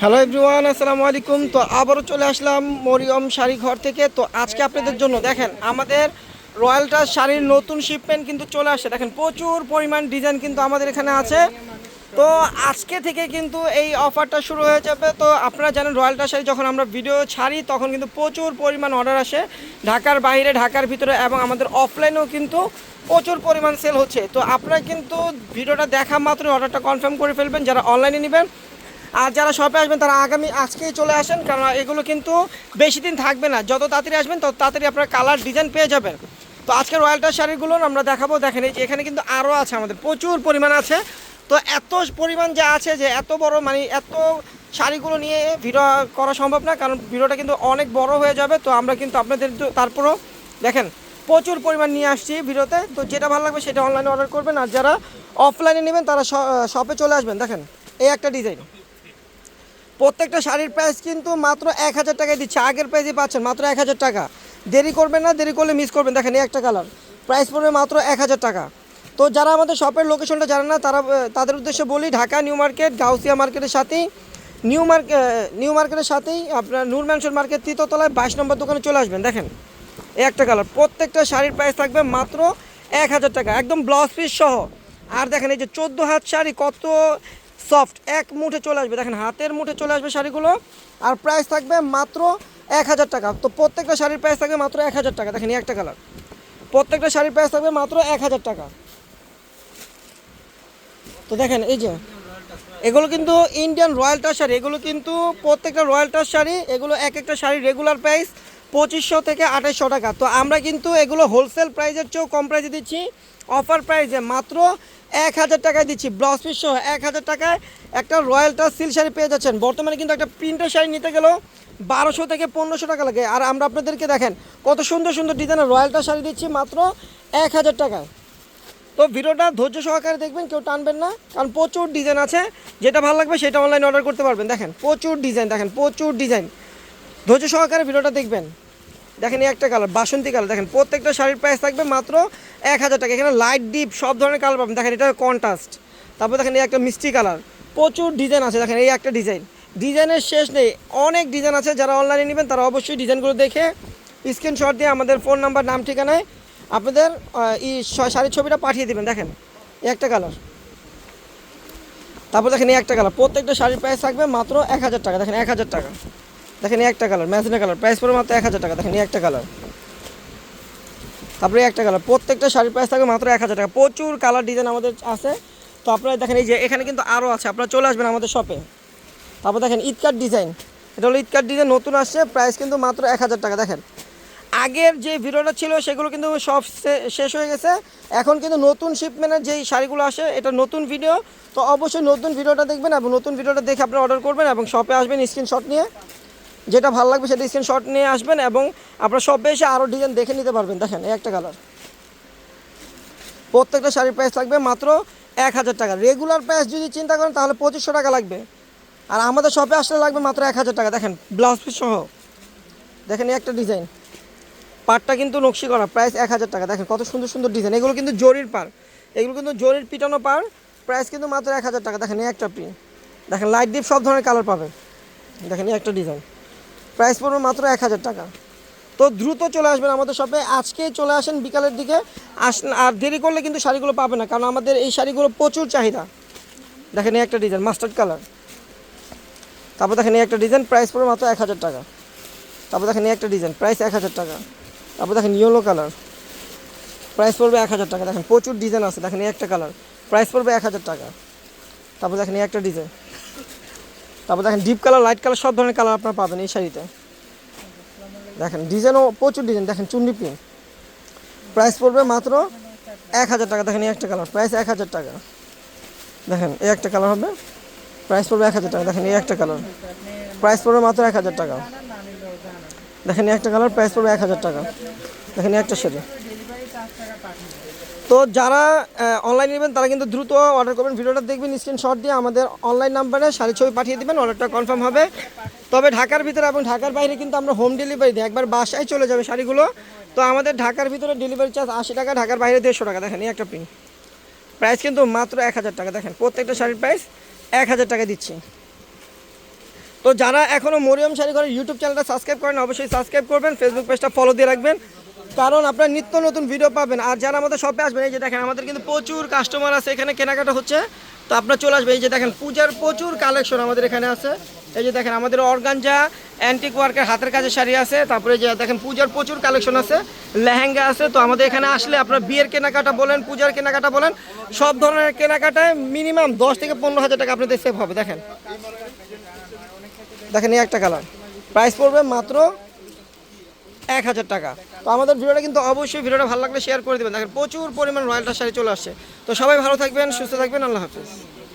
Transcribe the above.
Hello everyone আসসালামু আলাইকুম। তো আবারও চলে আসলাম মরিয়ম শাড়ি ঘর থেকে। তো আজকে আপনাদের জন্য দেখেন, আমাদের রয়্যালটা শাড়ির নতুন শিপমেন্ট কিন্তু চলে আসে দেখেন, প্রচুর পরিমাণ ডিজাইন কিন্তু আমাদের এখানে আছে। তো আজকে থেকে কিন্তু এই অফারটা শুরু হয়ে যাবে। তো আপনারা জানেন রয়্যালটা শাড়ি যখন আমরা ভিডিও ছাড়ি, তখন কিন্তু প্রচুর পরিমাণ অর্ডার আসে। ঢাকার বাইরে, ঢাকার ভিতরে এবং আমাদের অফলাইনেও কিন্তু প্রচুর পরিমাণ সেল হচ্ছে। তো আপনারা কিন্তু ভিডিওটা দেখা মাত্রই অর্ডারটা কনফার্ম করে ফেলবেন। যারা অনলাইনে নেবেন আর যারা শপে আসবেন তারা আগামী আজকেই চলে আসেন, কারণ এগুলো কিন্তু বেশি দিন থাকবে না। যত তাড়াতাড়ি আসবেন, তত তাড়াতাড়ি আপনারা কালার ডিজাইন পেয়ে যাবেন। তো আজকে রয়্যালটার শাড়িগুলো আমরা দেখাবো। দেখেন, এই এখানে কিন্তু আরও আছে আমাদের, প্রচুর পরিমাণ আছে। তো এত পরিমাণ যা আছে যে এত বড় মানে এত শাড়িগুলো নিয়ে ভিডিও করা সম্ভব না, কারণ ভিডিওটা কিন্তু অনেক বড় হয়ে যাবে। তো আমরা কিন্তু আপনাদের তারপরও, দেখেন, প্রচুর পরিমাণ নিয়ে আসছি ভিডিওতে। তো যেটা ভালো লাগবে সেটা অনলাইনে অর্ডার করবেন। আর যারা অফলাইনে নেবেন, তারা শপে চলে আসবেন। দেখেন, এই একটা ডিজাইন। প্রত্যেকটা শাড়ির প্রাইস কিন্তু মাত্র এক হাজার টাকায় দিচ্ছে। আগের প্রাইসই পাচ্ছেন মাত্র এক হাজার টাকা। দেরি করবেন না, দেরি করলে মিস করবেন। দেখেন একটা কালার প্রাইস পড়বে মাত্র এক হাজার টাকা। তো যারা আমাদের শপের লোকেশনটা জানে না, তারা তাদের উদ্দেশ্যে বলি, ঢাকা নিউ মার্কেট, গাউসিয়া মার্কেটের সাথেই, নিউ মার্কেট নিউ মার্কেটের সাথেই আপনার নূর ম্যানশন মার্কেট তৃতীয়তলায় বাইশ নম্বর দোকানে চলে আসবেন। দেখেন, এই একটা কালার প্রত্যেকটা শাড়ির প্রাইস থাকবে মাত্র এক হাজার টাকা। একদম ব্লাউজ পিস সহ। আর দেখেন এই যে চোদ্দ হাত শাড়ি, কত সফট এক মুঠে চলে আসবে। দেখেন, হাতের মুঠে চলে আসবে শাড়িগুলো। আর প্রাইস থাকবে মাত্র এক হাজার টাকা। তো প্রত্যেকটা শাড়ির প্রাইস থাকবে মাত্র এক হাজার টাকা। দেখেন একটা কালার প্রত্যেকটা শাড়ির প্রাইস থাকবে মাত্র এক হাজার টাকা। তো দেখেন, এই যে, এগুলো কিন্তু ইন্ডিয়ান রয়্যাল টাস শাড়ি। এগুলো কিন্তু প্রত্যেকটা রয়্যাল টাস শাড়ি। এগুলো এক একটা শাড়ির রেগুলার প্রাইস পঁচিশশো থেকে আঠাইশশো টাকা। তো আমরা কিন্তু এগুলো হোলসেল প্রাইসের চেয়েও কম প্রাইসে দিচ্ছি। অফার প্রাইসে মাত্র এক হাজার টাকায় দিচ্ছি। ব্লাউজ পিস সহ এক হাজার টাকায় একটা রয়্যাল টাস সিল্ক শাড়ি পেয়ে যাচ্ছেন। বর্তমানে কিন্তু একটা প্রিন্টের শাড়ি নিতে গেলেও বারোশো থেকে পনেরোশো টাকা লাগে। আর আমরা আপনাদেরকে দেখেন, কত সুন্দর সুন্দর ডিজাইনের রয়্যালটা শাড়ি দিচ্ছি মাত্র এক হাজার টাকায়। তো ভিডিওটা ধৈর্য সহকারে দেখবেন, কেউ টানবেন না। কারণ প্রচুর ডিজাইন আছে। যেটা ভালো লাগবে সেটা অনলাইনে অর্ডার করতে পারবেন। দেখেন, প্রচুর ডিজাইন দেখেন, প্রচুর ডিজাইন ধৈর্য সহকারে ভিডিওটা দেখবেন। দেখেন এই একটা কালার বাসন্তী কালার দেখেন প্রত্যেকটা শাড়ির প্রাইস থাকবে মাত্র এক হাজার টাকা। এখানে লাইট ডিপ সব ধরনের কালার পাবেন। দেখেন এটা কন্ট্রাস্ট তারপর দেখেন এই একটা মিষ্টি কালার প্রচুর ডিজাইন আছে। দেখেন এই একটা ডিজাইন ডিজাইনের শেষ নেই অনেক ডিজাইন আছে। যারা অনলাইনে নেবেন তারা অবশ্যই ডিজাইনগুলো দেখে স্ক্রিনশট দিয়ে আমাদের ফোন নাম্বার নাম ঠিকানায় আপনাদের আহ, ই শাড়ির ছবিটা পাঠিয়ে দেবেন। দেখেন এই একটা কালার তারপর দেখেন এই একটা কালার প্রত্যেকটা শাড়ির প্রাইস থাকবে মাত্র এক হাজার টাকা। দেখেন এক হাজার টাকা। দেখেন একটা কালার ম্যাজেন্টা কালার প্রাইস পড়বে মাত্র এক হাজার টাকা, দেখেন একটা কালার তারপরে একটা কালার প্রত্যেকটা শাড়ির প্রাইস থাকবে মাত্র এক হাজার টাকা। প্রচুর কালার ডিজাইন আমাদের আছে। তো আপনারা দেখেন এই যে এখানে কিন্তু আরও আছে, আপনারা চলে আসবেন আমাদের শপে তারপর দেখেন ঈদকার ডিজাইন এটা হলো ঈদকার ডিজাইন নতুন আসছে প্রাইস কিন্তু মাত্র এক হাজার টাকা, দেখেন। আগের যে ভিডিওটা ছিল, সেগুলো কিন্তু সব শেষ হয়ে গেছে। এখন কিন্তু নতুন শিপমেন্টের যেই শাড়িগুলো আসে, এটা নতুন ভিডিও তো অবশ্যই নতুন ভিডিওটা দেখবেন এবং নতুন ভিডিওটা দেখে আপনি অর্ডার করবেন এবং শপে আসবেন স্ক্রিনশট নিয়ে। যেটা ভালো লাগবে সেটা স্ক্রিনশট নিয়ে আসবেন এবং আপনার শপে এসে আরও ডিজাইন দেখে নিতে পারবেন। দেখেন, এই একটা কালার প্রত্যেকটা শাড়ির প্রাইস লাগবে মাত্র এক হাজার টাকা। রেগুলার প্রাইস যদি চিন্তা করেন, তাহলে পঁচিশশো টাকা লাগবে। আর আমাদের শপে আসলে লাগবে মাত্র এক হাজার টাকা। দেখেন ব্লাউজ পিস সহ। দেখেন, এই একটা ডিজাইন পাড়টা কিন্তু নকশি করা প্রাইস এক হাজার টাকা। দেখেন, কত সুন্দর সুন্দর ডিজাইন এগুলো কিন্তু জরির পার এগুলো কিন্তু জরির পিটানো পার প্রাইস কিন্তু মাত্র এক হাজার টাকা। দেখেন, এই একটা প্রিন্ট দেখেন লাইট ডিপ সব ধরনের কালার পাবে দেখেন, এই একটা ডিজাইন প্রাইস পড়বে মাত্র এক হাজার টাকা। তো দ্রুত চলে আসবেন আমাদের শপে। আজকে চলে আসেন বিকালের দিকে। আসেন আর দেরি করলে কিন্তু শাড়িগুলো পাবে না, কারণ আমাদের এই শাড়িগুলো প্রচুর চাহিদা। দেখেন এই একটা ডিজাইন মাস্টার্ড কালার তারপর দেখেন এই একটা ডিজাইন প্রাইস পড়বে মাত্র এক হাজার টাকা। তারপর দেখেন এই একটা ডিজাইন প্রাইস এক হাজার টাকা। তারপর দেখেন ইয়েলো কালার প্রাইস পড়বে এক হাজার টাকা। দেখেন প্রচুর ডিজাইন আছে। দেখেন এই একটা কালার প্রাইস পড়বে এক হাজার টাকা। তারপর দেখেন এই একটা ডিজাইন তারপর দেখেন ডিপ কালার লাইট কালার সব ধরনের কালার আপনারা পাবেন এই শাড়িতে। দেখেন ডিজাইনও প্রচুর ডিজাইন দেখেন চুন্ডি প্রিন্ট প্রাইস পড়বে মাত্র এক হাজার টাকা, দেখেন এই একটা কালার প্রাইস এক হাজার টাকা। দেখেন এই একটা কালার হবে প্রাইস পড়বে এক হাজার টাকা, দেখেন এই একটা কালার প্রাইস পড়বে মাত্র এক হাজার টাকা। দেখেন এই একটা কালার প্রাইস পড়বে এক হাজার টাকা। দেখেন এই একটা শাড়ি। তো যারা অনলাইন নেবেন, তারা কিন্তু দ্রুত অর্ডার করবেন। ভিডিওটা দেখবেন স্ক্রিনশট দিয়ে আমাদের অনলাইন নাম্বারে শাড়ি ছবি পাঠিয়ে দেবেন অর্ডারটা কনফার্ম হবে। তবে ঢাকার ভিতরে এবং ঢাকার বাইরে কিন্তু আমরা হোম ডেলিভারি দিই। একবার বাসায় চলে যাবে শাড়িগুলো, তো আমাদের ঢাকার ভিতরে ডেলিভারি চার্জ আশি টাকা, ঢাকার বাইরে দেড়শো টাকা। দেখেন, এই একটা প্রিন্ট প্রাইস কিন্তু মাত্র এক হাজার টাকা। দেখেন, প্রত্যেকটা শাড়ির প্রাইস এক হাজার টাকা দিচ্ছি। তো যারা এখনও মরিয়ম শাড়ি ঘরের ইউটিউব চ্যানেলটা সাবস্ক্রাইব করেন অবশ্যই সাবস্ক্রাইব করবেন ফেসবুক পেজটা ফলো দিয়ে রাখবেন। কারণ আপনার নিত্য নতুন ভিডিও পাবেন। আর যারা আমাদের শপে আসবেন, এই যে দেখেন আমাদের কিন্তু প্রচুর কাস্টমার আছে, এখানে কেনাকাটা হচ্ছে। তো আপনার চলে আসবে এই যে দেখেন পূজার প্রচুর কালেকশন আমাদের এখানে আছে। এই যে দেখেন আমাদের অর্গানজা অ্যান্টিক ওয়ার্কের হাতের কাজের শাড়ি আছে, তারপরে যে দেখেন পূজার প্রচুর কালেকশন আছে, লেহেঙ্গা আছে। তো আমাদের এখানে আসলে আপনার বিয়ের কেনাকাটা বলেন, পূজার কেনাকাটা বলেন, সব ধরনের কেনাকাটায় মিনিমাম দশ থেকে পনেরো হাজার টাকা আপনাদের সেভ হবে, দেখেন। দেখেন এই একটা কালার প্রাইস পড়বে মাত্র এক হাজার টাকা। তো আমাদের ভিডিওটা কিন্তু অবশ্যই ভিডিওটা ভালো লাগলে শেয়ার করে দেবেন। দেখেন প্রচুর পরিমাণ রয়্যালটা শাড়ি চলে আসছে। তো সবাই ভালো থাকবেন, সুস্থ থাকবেন, আল্লাহ হাফিজ।